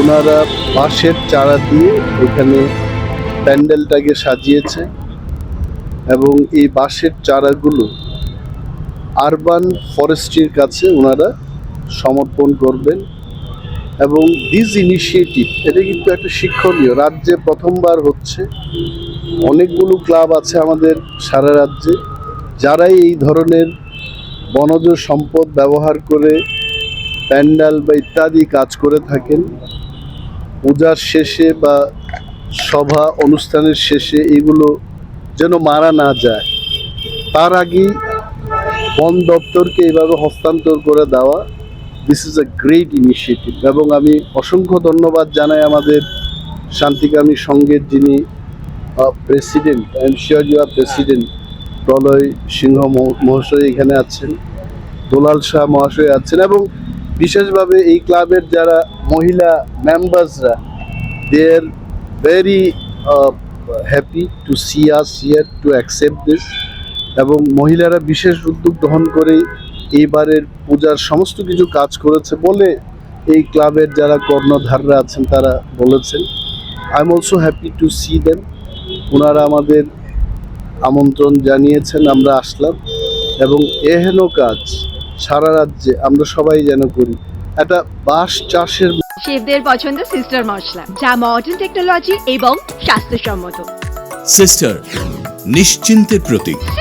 ওনারা বাঁশের চারা দিয়ে এখানে প্যান্ডেলটাকে সাজিয়েছে এবং এই বাঁশের চারাগুলো আরবান ফরেস্ট্রির কাছে ওনারা সমর্পণ করবেন এবং দিস ইনিশিয়েটিভ এটা কিন্তু একটা শিক্ষণীয়, রাজ্যে প্রথমবার হচ্ছে। অনেকগুলো ক্লাব আছে আমাদের সারা রাজ্যে, যারাই এই ধরনের বনজ সম্পদ ব্যবহার করে প্যান্ডাল বা ইত্যাদি কাজ করে থাকেন। পূজার শেষে বা সভা অনুষ্ঠানের শেষে এগুলো যেন মারা না যায়। তার আগেই বন দপ্তরকে এইভাবে হস্তান্তর করে দেওয়া this is a great initiative এবং আমি অসংখ্য ধন্যবাদ জানাই আমাদের শান্তিকামী সংঘের যিনি president I am sure you are president Pralay Singha মহ- মহাশয় এখানে আছেন, দোলাল শাহ মহাশয় আছেন এবং বিশেষভাবে এই ক্লাবের যারা মহিলা মেম্বার্সরা they are very happy to see us here to accept this এবং মহিলারা বিশেষ উদ্যোগ গ্রহণ করে এইবারের পূজার সমস্ত কিছু কাজ করেছে বলে এই ক্লাবের যারা কর্ণধাররা আছেন তারা বলেছেন। I am also happy to see them ওনারা আমাদের আমন্ত্রণ জানিয়েছেন আমরা আসলাম। এবং এহেন কাজ সারা রাজ্যে আমরা সবাই যেন করি। এটা বাঁশ চাষের শেফদের পছন্দ সিস্টার মশলা যা মডার্ন টেকনোলজি এবং স্বাস্থ্যসম্মত। সিস্টার নিশ্চিন্তের প্রতীক।